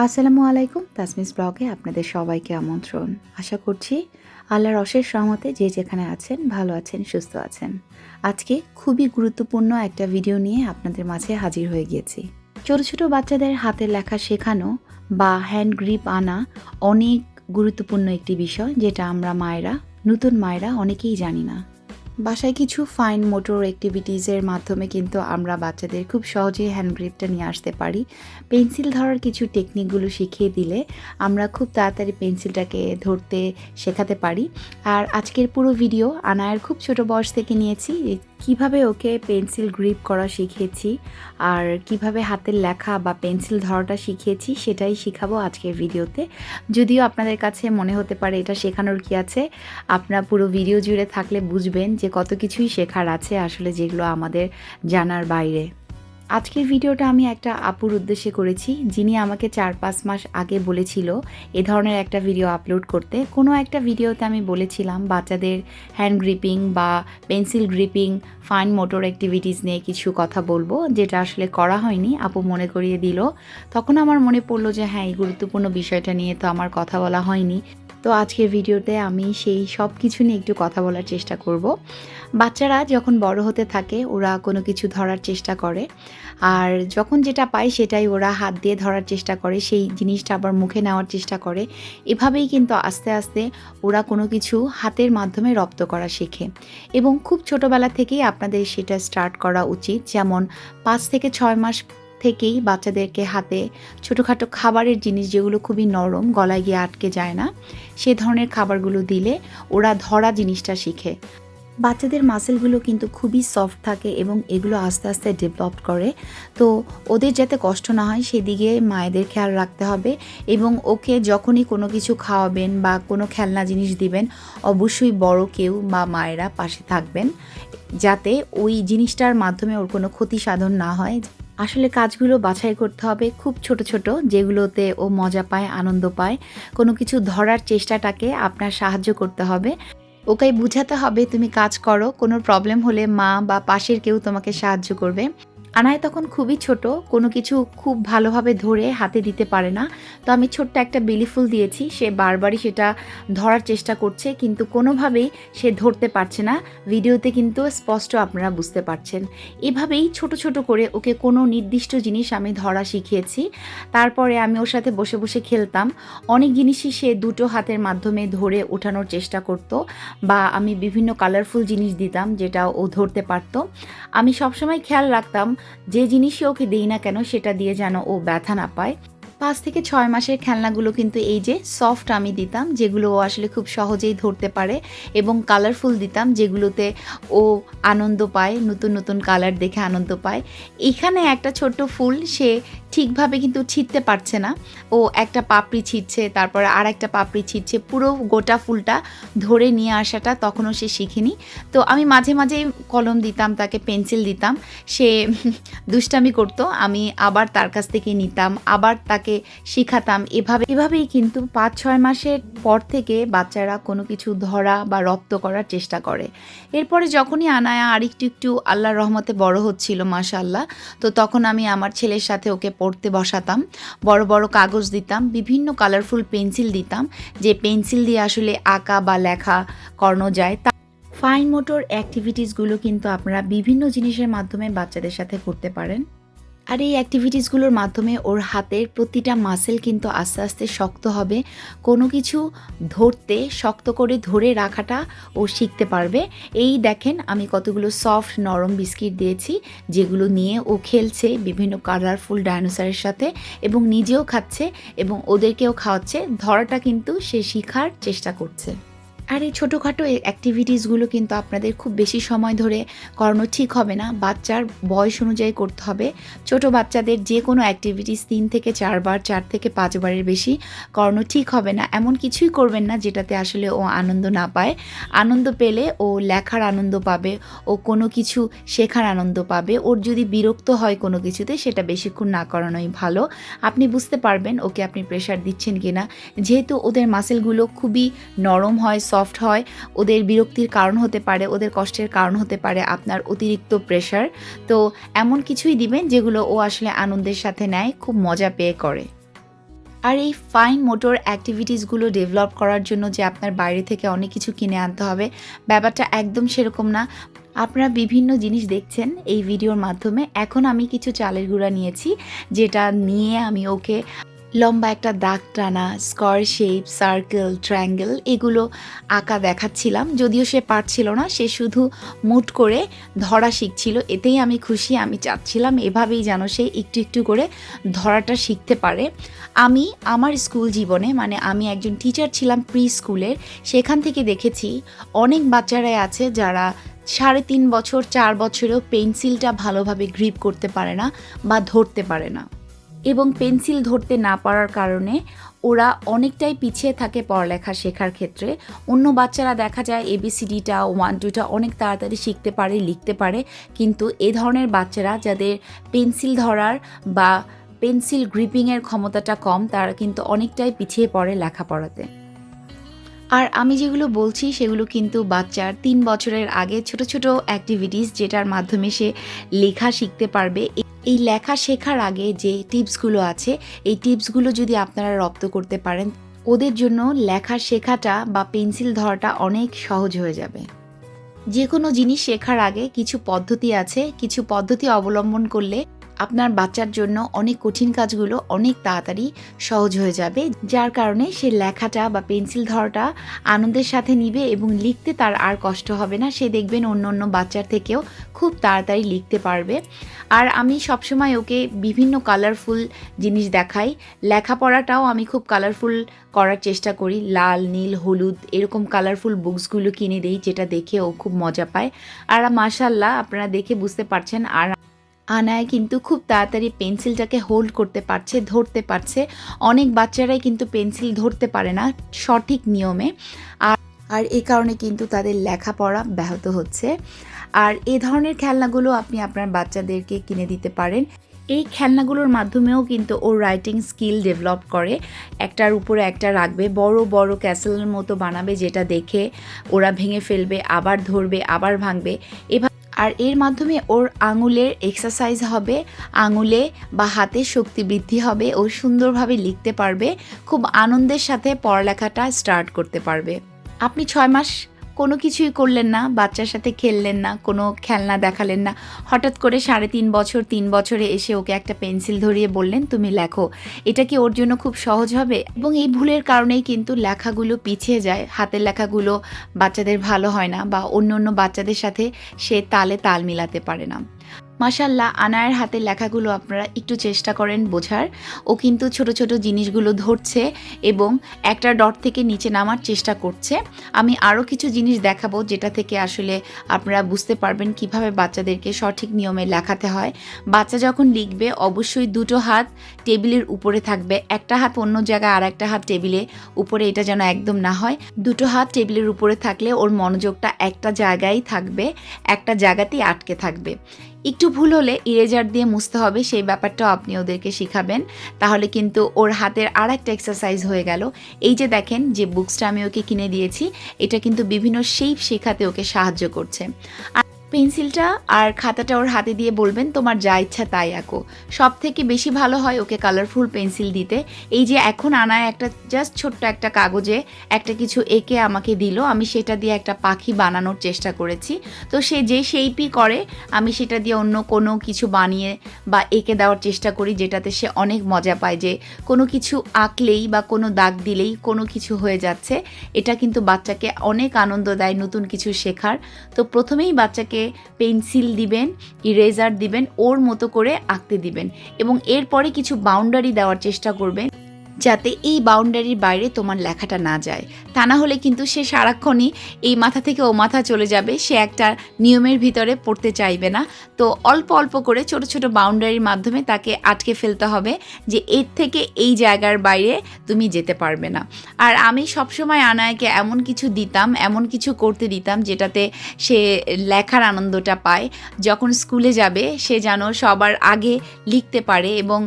আসসালামু আলাইকুম, তাসমিস ব্লগে আপনাদের সবাইকে আমন্ত্রণ। আশা করছি আল্লাহর অশেষ রহমতে যে যেখানে আছেন, ভালো আছেন, সুস্থ আছেন। আজকে খুবই গুরুত্বপূর্ণ একটা ভিডিও নিয়ে আপনাদের মাঝে হাজির হয়ে গিয়েছি। ছোট ছোট বাচ্চাদের হাতের লেখা শেখানো বা হ্যান্ড গ্রিপ আনা অনেক গুরুত্বপূর্ণ একটি বিষয়, যেটা আমরা মায়েরা, নতুন মায়েরা অনেকেই জানি না। বাসায় কিছু ফাইন মোটর অ্যাক্টিভিটিসের মাধ্যমে কিন্তু আমরা বাচ্চাদের খুব সহজেই হ্যান্ড গ্রিপটা নিয়ে আসতে পারি। পেন্সিল ধরার কিছু টেকনিকগুলো শিখিয়ে দিলে আমরা খুব তাড়াতাড়ি পেন্সিলটাকে ধরতে শেখাতে পারি। আর আজকের পুরো ভিডিও আনায়ের খুব ছোট বয়স থেকে নিয়েছি কীভাবে ওকে পেন্সিল গ্রিপ করা শিখিয়েছি আর কীভাবে হাতের লেখা বা পেন্সিল ধরাটা শিখিয়েছি সেটাই শেখাবো আজকের ভিডিওতে। যদিও আপনাদের কাছে মনে হতে পারে এটা শেখানোর কি আছে, আপনারা পুরো ভিডিও জুড়ে থাকলে বুঝবেন যে কত কিছুই শেখার আছে আসলে যেগুলো আমাদের জানার বাইরে। আজকের ভিডিওটা আমি একটা আপুর উদ্দেশ্যে করেছি, যিনি আমাকে চার পাঁচ মাস আগে বলেছিল এ ধরনের একটা ভিডিও আপলোড করতে। কোনো একটা ভিডিওতে আমি বলেছিলাম বাচ্চাদের হ্যান্ড গ্রিপিং বা pencil gripping fine motor activities নিয়ে কিছু কথা বলব, যেটা আসলে করা হয়নি, আপু মনে করিয়ে দিল। তখন আমার মনে পড়ল যে হ্যাঁ এই গুরুত্বপূর্ণ বিষয়টা নিয়ে তো আমার কথা বলা হয়নি। তো আজকের ভিডিওতে আমি সেই সব কিছু নিয়ে একটু কথা বলার চেষ্টা করব। বাচ্চারা যখন বড় হতে থাকে, ওরা কোনো কিছু ধরার চেষ্টা করে। আর যখন যেটা পায় সেটাই ওরা হাত দিয়ে ধরার চেষ্টা করে, সেই জিনিসটা আবার মুখে নেওয়ার চেষ্টা করে। এভাবেই কিন্তু আস্তে আস্তে ওরা কোনো কিছু হাতের মাধ্যমে রপ্ত করা শেখে। এবং খুব ছোটোবেলা থেকেই আপনাদের সেটা স্টার্ট করা উচিত। যেমন পাঁচ থেকে ছয় মাস থেকেই বাচ্চাদেরকে হাতে ছোটোখাটো খাবারের জিনিস যেগুলো খুবই নরম, গলায় গিয়ে আটকে যায় না, সে ধরনের খাবারগুলো দিলে ওরা ধরা জিনিসটা শিখে। বাচ্চাদের মাসেলগুলো কিন্তু খুবই সফট থাকে এবং এগুলো আস্তে আস্তে ডেভেলপ করে। তো ওদের যাতে কষ্ট না হয়, সেদিকে মায়েদের খেয়াল রাখতে হবে এবং ওকে যখনই কোনো কিছু খাওয়াবেন বা কোনো খেলনা জিনিস দিবেন, অবশ্যই বড় কেউ বা মায়েরা পাশে থাকবেন। যাতে ওই জিনিসটার মাধ্যমে ওর কোনো ক্ষতি সাধন না হয়। আসলে কাজগুলো বাছাই করতে হবে। খুব ছোট ছোট, যেগুলোতে ও মজা পায়, আনন্দ পায়। কোনো কিছু ধরার চেষ্টাটাকে আপনার সাহায্য করতে হবে। ওকে বুঝাতে হবে, তুমি কাজ করো, কোনো প্রবলেম হলে মা বা পাশের কেউ তোমাকে সাহায্য করবে। আনায় তখন খুবই ছোট, কোনো কিছু খুব ভালোভাবে ধরে হাতে দিতে পারে না। তো আমি ছোট্ট একটা বেলি ফুল দিয়েছি, সে বারবারই সেটা ধরার চেষ্টা করছে, কিন্তু কোনোভাবেই সে ধরতে পারছে না। ভিডিওতে কিন্তু স্পষ্ট আপনারা বুঝতে পারছেন। এভাবেই ছোট ছোট করে ওকে কোনো নির্দিষ্ট জিনিস আমি ধরা শিখিয়েছি। তারপরে আমি ওর সাথে বসে বসে খেলতাম। অনেক জিনিসই সে দুটো হাতের মাধ্যমে ধরে ওঠানোর চেষ্টা করত বা আমি বিভিন্ন কালারফুল জিনিস দিতাম যেটা ও ধরতে পারতো। আমি সবসময় খেয়াল রাখতাম যে জিনিসই ওকে দিই না কেন সেটা দিয়ে যেন ও ব্যথা না পায়। পাঁচ থেকে ছয় মাসের খেলনাগুলো কিন্তু এই যে সফট আমি দিতাম, যেগুলো ও আসলে খুব সহজেই ধরতে পারে এবং কালারফুল দিতাম, যেগুলোতে ও আনন্দ পায়, নতুন নতুন কালার দেখে আনন্দ পায়। এখানে একটা ছোট্ট ফুল, সে ঠিকভাবে কিন্তু ছিটতে পারছে না। ও একটা পাপড়ি ছিটছে তারপরে আর একটা পাপড়ি ছিটছে পুরো গোটা ফুলটা ধরে নিয়ে আসাটা তখনও সে শিখিনি। তো আমি মাঝে মাঝে কলম দিতাম, তাকে পেন্সিল দিতাম, সে দুষ্টামি করতো, আমি আবার তার কাছ থেকে নিতাম, আবার তাকে শিখাতাম। এভাবে, এভাবেই কিন্তু পাঁচ ছয় মাসের পর থেকে বাচ্চারা কোনো কিছু ধরা বা রপ্ত করার চেষ্টা করে। এরপরে যখনই আনায়া আরেকটু, একটু আল্লাহর রহমতে বড় হচ্ছিল মাশাল্লাহ তো তখন আমি আমার ছেলের সাথে ওকে পড়তে বসাতাম, বড় বড় কাগজ দিতাম, বিভিন্ন কালারফুল পেন্সিল দিতাম, যে পেন্সিল দিয়ে আসলে আঁকা বা লেখা করানো যায় তা ফাইন মোটর অ্যাক্টিভিটিসগুলো কিন্তু আপনারা বিভিন্ন জিনিসের মাধ্যমে বাচ্চাদের সাথে করতে পারেন। আর এই অ্যাক্টিভিটিসগুলোর মাধ্যমে ওর হাতের প্রতিটা মাসেল কিন্তু আস্তে আস্তে শক্ত হবে। কোনো কিছু ধরতে, শক্ত করে ধরে রাখাটা ও শিখতে পারবে। এই দেখেন, আমি কতগুলো সফট নরম বিস্কিট দিয়েছি, যেগুলো নিয়ে ও খেলছে বিভিন্ন কালারফুল ডাইনোসরের সাথে এবং নিজেও খাচ্ছে এবং ওদেরকেও খাওয়াচ্ছে। ধরাটা কিন্তু সে শিখার চেষ্টা করছে। আর এই ছোটোখাটো অ্যাক্টিভিটিসগুলো কিন্তু আপনাদের খুব বেশি সময় ধরে করানো ঠিক হবে না। বাচ্চার বয়স অনুযায়ী করতে হবে। ছোট বাচ্চাদের যে কোনো অ্যাক্টিভিটিস তিন থেকে চারবার, চার থেকে পাঁচবারের বেশি করানো ঠিক হবে না। এমন কিছুই করবেন না যেটাতে আসলে ও আনন্দ না পায়। আনন্দ পেলে ও লেখার আনন্দ পাবে, ও কোনো কিছু শেখার আনন্দ পাবে। ওর যদি বিরক্ত হয় কোনো কিছুতে, সেটা বেশিক্ষণ না করানোই ভালো। আপনি বুঝতে পারবেন ওকে আপনি প্রেশার দিচ্ছেন কিনা। যেহেতু ওদের মাসেলগুলো খুবই নরম হয় সফট হয়, ওদের বিরক্তির কারণ হতে পারে, ওদের কষ্টের কারণ হতে পারে আপনার অতিরিক্ত প্রেশার তো এমন কিছুই দিবেন যেগুলো ও আসলে আনন্দের সাথে নেয়, খুব মজা পেয়ে করে। আর এই ফাইন মোটর অ্যাক্টিভিটিসগুলো ডেভেলপ করার জন্য যে আপনার বাইরে থেকে অনেক কিছু কিনে আনতে হবে, ব্যাপারটা একদম সেরকম না। আপনারা বিভিন্ন জিনিস দেখছেন এই ভিডিওর মাধ্যমে। এখন আমি কিছু চালের গুঁড়া নিয়েছি, যেটা নিয়ে আমি ওকে লম্বা একটা দাগ টানা স্কোয়ার শেপ সার্কেল ট্রায়াঙ্গেল এগুলো আঁকা দেখাচ্ছিলাম। যদিও সে পারছিল না, সে শুধু মুট করে ধরা শিখছিল। এতেই আমি খুশি, আমি চাচ্ছিলাম এভাবেই যেন সে একটু একটু করে ধরাটা শিখতে পারে। আমি আমার স্কুল জীবনে মানে আমি একজন টিচার ছিলাম প্রি স্কুলের সেখান থেকে দেখেছি অনেক বাচ্চারাই আছে যারা সাড়ে তিন বছর, চার বছরেও পেন্সিলটা ভালোভাবে গ্রিপ করতে পারে না বা ধরতে পারে না। এবং পেন্সিল ধরতে না পারার কারণে ওরা অনেকটাই পিছিয়ে থাকে পড়ালেখা শেখার ক্ষেত্রে। অন্য বাচ্চারা দেখা যায় এবিসিডিটা ওয়ান টুটা অনেক তাড়াতাড়ি শিখতে পারে, লিখতে পারে। কিন্তু এ ধরনের বাচ্চারা যাদের পেন্সিল ধরার বা পেন্সিল গ্রিপিংয়ের ক্ষমতাটা কম, তারা কিন্তু অনেকটাই পিছিয়ে পড়ে লেখাপড়াতে। আর আমি যেগুলো বলছি, সেগুলো কিন্তু বাচ্চার তিন বছরের আগে ছোট ছোট অ্যাক্টিভিটিস যেটার মাধ্যমে সে লেখা শিখতে পারবে এই লেখা শেখার আগে যে টিপসগুলো আছে, এই টিপসগুলো যদি আপনারা রপ্ত করতে পারেন, ওদের জন্য লেখা শেখাটা বা পেন্সিল ধরাটা অনেক সহজ হয়ে যাবে। যে কোনো জিনিস শেখার আগে কিছু পদ্ধতি আছে, কিছু পদ্ধতি অবলম্বন করলে আপনার বাচ্চার জন্য অনেক কঠিন কাজগুলো অনেক তাড়াতাড়ি সহজ হয়ে যাবে, যার কারণে সে লেখাটা বা পেন্সিল ধরাটা আনন্দের সাথে নিবে এবং লিখতে তার আর কষ্ট হবে না। সে দেখবেন অন্য অন্য বাচ্চার থেকেও খুব তাড়াতাড়ি লিখতে পারবে। আর আমি সবসময় ওকে বিভিন্ন কালারফুল জিনিস দেখাই। লেখাপড়াটাও আমি খুব কালারফুল করার চেষ্টা করি। লাল, নীল, হলুদ এরকম কালারফুল বুকসগুলো কিনে দিই, যেটা দেখে ও খুব মজা পায়। আর মাশাল্লাহ আপনারা দেখে বুঝতে পারছেন। আর আনায় কিন্তু খুব তাড়াতাড়ি পেন্সিলটাকে হোল্ড করতে পারছে, ধরতে পারছে। অনেক বাচ্চারাই কিন্তু পেন্সিল ধরতে পারে না সঠিক নিয়মে। আর আর এ কারণে কিন্তু তাদের লেখাপড়া ব্যাহত হচ্ছে। আর এ ধরনের খেলনাগুলো আপনি আপনার বাচ্চাদেরকে কিনে দিতে পারেন। এই খেলনাগুলোর মাধ্যমেও কিন্তু ওর রাইটিং স্কিল ডেভেলপ করে। একটার উপরে একটা রাখবে, বড় বড় ক্যাসেলের মতো বানাবে যেটা দেখে ওরা ভেঙে ফেলবে, আবার ধরবে, আবার ভাঙবে। এভাবে আর এর মাধ্যমে ওর আঙুলের এক্সারসাইজ হবে, আঙুলে বা হাতে শক্তি বৃদ্ধি হবে, ও সুন্দরভাবে লিখতে পারবে, খুব আনন্দের সাথে পড়ালেখাটা স্টার্ট করতে পারবে। আপনি ছয় মাস কোনো কিছুই করলেন না, বাচ্চার সাথে খেললেন না, কোনো খেলনা দেখালেন না। হঠাৎ করে সাড়ে তিন বছর, তিন বছরে এসে ওকে একটা পেন্সিল ধরিয়ে বললেন, তুমি লেখো। এটা কি ওর জন্য খুব সহজ হবে? এবং এই ভুলের কারণেই কিন্তু লেখাগুলো পিছিয়ে যায়। হাতের লেখাগুলো বাচ্চাদের ভালো হয় না বা অন্য অন্য বাচ্চাদের সাথে সে তালে তাল মিলাতে পারে না। মাসাল্লাহ আনায়ের হাতের লেখাগুলো আপনারা একটু চেষ্টা করেন বোঝার। ও কিন্তু ছোট ছোট জিনিসগুলো ধরছে এবং একটা ডট থেকে নিচে নামার চেষ্টা করছে। আমি আরও কিছু জিনিস দেখাবো যেটা থেকে আসলে আপনারা বুঝতে পারবেন কীভাবে বাচ্চাদেরকে সঠিক নিয়মে লেখাতে হয়। বাচ্চা যখন লিখবে, অবশ্যই দুটো হাত টেবিলের উপরে থাকবে। একটা হাত অন্য জায়গায় আর একটা হাত টেবিলে উপরে, এটা যেন একদম না হয়। দুটো হাত টেবিলের উপরে থাকলে ওর মনোযোগটা একটা জায়গায় থাকবে, একটা জায়গাতেই আটকে থাকবে। একটু ভুল হলে ইরেজার দিয়ে মুছতে হবে, সেই ব্যাপারটাও আপনি ওদেরকে শিখাবেন। তাহলে কিন্তু ওর হাতের আর একটা এক্সারসাইজ হয়ে গেল। এই যে দেখেন যে বুকসটা আমি ওকে কিনে দিয়েছি, এটা কিন্তু বিভিন্ন শেপ শেখাতে ওকে সাহায্য করছে। পেন্সিলটা আর খাতাটা ওর হাতে দিয়ে বলবেন, তোমার যা ইচ্ছা তাই আঁকো। সব থেকে বেশি ভালো হয় ওকে কালারফুল পেন্সিল দিতে। এই যে এখন আনায় একটা জাস্ট ছোট্ট একটা কাগজে একটা কিছু এঁকে আমাকে দিল, আমি সেটা দিয়ে একটা পাখি বানানোর চেষ্টা করেছি। তো সে যে শেপই করে, আমি সেটা দিয়ে অন্য কোনো কিছু বানিয়ে বা এঁকে দেওয়ার চেষ্টা করি, যেটাতে সে অনেক মজা পায় যে কোনো কিছু আঁকলেই বা কোনো দাগ দিলেই কোনো কিছু হয়ে যাচ্ছে। এটা কিন্তু বাচ্চাকে অনেক আনন্দ দেয় নতুন কিছু শেখার। তো প্রথমেই বাচ্চাকে পেন্সিল দিবেন ইরেজার দিবেন, ওর মতো করে আঁকতে দিবেন। এবং এরপরে কিছু বাউন্ডারি দেওয়ার চেষ্টা করবেন। যাতে এই বাউন্ডারির বাইরে তোমার লেখাটা না যায়। তা না হলে কিন্তু সে সারাক্ষণই এই মাথা থেকে ও মাথা চলে যাবে, সে একটা নিয়মের ভিতরে পড়তে চাইবে না। তো অল্প অল্প করে ছোট ছোট বাউন্ডারির মাধ্যমে তাকে আটকে ফেলতে হবে যে এর থেকে এই জায়গার বাইরে তুমি যেতে পারবে না। আর আমি সবসময় আনায়কে এমন কিছু দিতাম, এমন কিছু করতে দিতাম যেটাতে সে লেখার আনন্দটা পায়। যখন স্কুলে যাবে, সে যেন সবার আগে লিখতে পারে এবং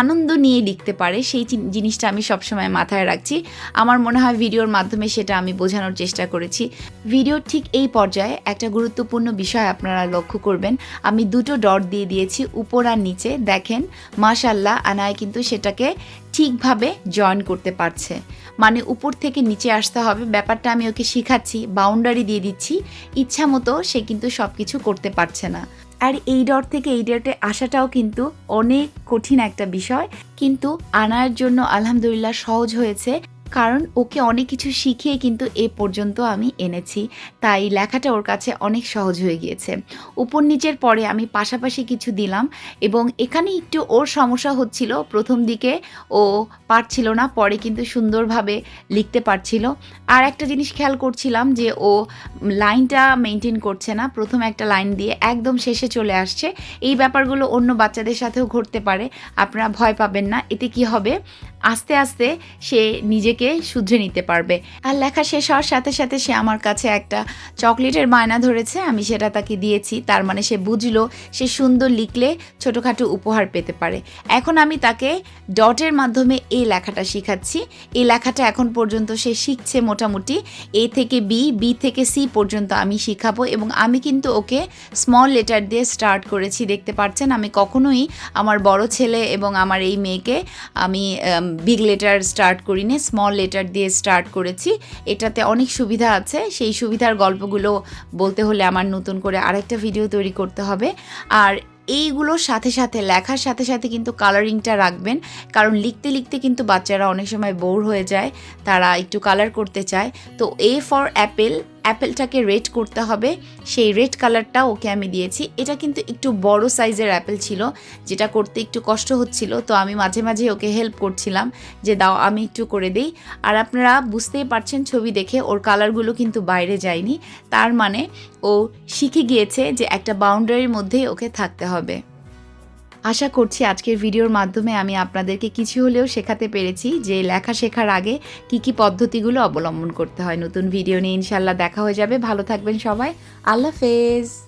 আনন্দ নিয়ে লিখতে পারে, সেই জিনিসটা আমি সবসময় মাথায় রাখছি। আমার মনে হয় ভিডিওর মাধ্যমে সেটা আমি বোঝানোর চেষ্টা করেছি। ভিডিওর ঠিক এই পর্যায়ে একটা গুরুত্বপূর্ণ বিষয় আপনারা লক্ষ্য করবেন। আমি দুটো ডট দিয়ে দিয়েছি, উপর আর নিচে। দেখেন মাশাল্লাহ আনায় কিন্তু সেটাকে ঠিকভাবে জয়েন করতে পারছে। মানে উপর থেকে নিচে আসতে হবে। ব্যাপারটা আমি ওকে শিখাচ্ছি, বাউন্ডারি দিয়ে দিচ্ছি। ইচ্ছা মতো সে কিন্তু সব কিছু করতে পারছে না। আর এই ডট থেকে এই ডটে আসাটাও কিন্তু অনেক কঠিন একটা বিষয়। কিন্তু আনার জন্য আলহামদুলিল্লাহ সহজ হয়েছে। কারণ ওকে অনেক কিছু শিখিয়ে কিন্তু এ পর্যন্ত আমি এনেছি। তাই লেখাটা ওর কাছে অনেক সহজ হয়ে গিয়েছে। উপর নিচের পরে আমি পাশাপাশি কিছু দিলাম এবং এখানে একটু ওর সমস্যা হচ্ছিল। প্রথম দিকে ও পারছিল না, পরে কিন্তু সুন্দরভাবে লিখতে পারছিল। আর একটা জিনিস খেয়াল করছিলাম যে ও লাইনটা মেনটেন করছে না। প্রথম একটা লাইন দিয়ে একদম শেষে চলে আসছে। এই ব্যাপারগুলো অন্য বাচ্চাদের সাথেও ঘটতে পারে। আপনারা ভয় পাবেন না। এতে কি হবে? আস্তে আস্তে সে নিজেকে শুধরে নিতে পারবে। আর লেখা শেষ হওয়ার সাথে সাথে সে আমার কাছে একটা চকলেটের বায়না ধরেছে, আমি সেটা তাকে দিয়েছি। তার মানে সে বুঝলো, সে সুন্দর লিখলে ছোটোখাটো উপহার পেতে পারে। এখন আমি তাকে ডটের মাধ্যমে এই লেখাটা শিখাচ্ছি। এই লেখাটা এখন পর্যন্ত সে শিখছে মোটামুটি। এ থেকে বি বি থেকে সি পর্যন্ত আমি শিখাবো এবং আমি কিন্তু ওকে স্মল লেটার দিয়ে স্টার্ট করেছি, দেখতে পাচ্ছেন? আমি কখনোই আমার বড় ছেলে এবং আমার এই মেয়েকে আমি বিগ লেটার স্টার্ট করিনি স্মল লেটার দিয়ে স্টার্ট করেছি। এটাতে অনেক সুবিধা আছে। সেই সুবিধার গল্পগুলো বলতে হলে আমার নতুন করে আরেকটা ভিডিও তৈরি করতে হবে। আর এইগুলোর সাথে সাথে, লেখার সাথে সাথে কিন্তু কালারিংটা রাখবেন। কারণ লিখতে লিখতে কিন্তু বাচ্চারা অনেক সময় বোর হয়ে যায়, তারা একটু কালার করতে চায়। তো এ ফর অ্যাপেল অ্যাপেলটাকে রেড করতে হবে, সেই রেড কালারটা ওকে আমি দিয়েছি। এটা কিন্তু একটু বড় সাইজের অ্যাপেল ছিল, যেটা করতে একটু কষ্ট হচ্ছিল, তো আমি মাঝে মাঝে ওকে হেল্প করছিলাম যে দাও, আমি একটু করে দিই। আর আপনারা বুঝতেই পারছেন ছবি দেখে, ওর কালারগুলো কিন্তু বাইরে যায়নি, তার মানে ও শিখে গিয়েছে যে একটা বাউন্ডারির মধ্যেই ওকে থাকতে হবে। আশা করছি আজকের ভিডিওর মাধ্যমে আমি আপনাদেরকে কিছু হলেও শেখাতে পেরেছি যে লেখা শেখার আগে কি কি পদ্ধতিগুলো অবলম্বন করতে হয়। নতুন ভিডিও নিয়ে ইনশাল্লাহ দেখা হয়ে যাবে। ভালো থাকবেন সবাই। আল্লাহ হাফেজ।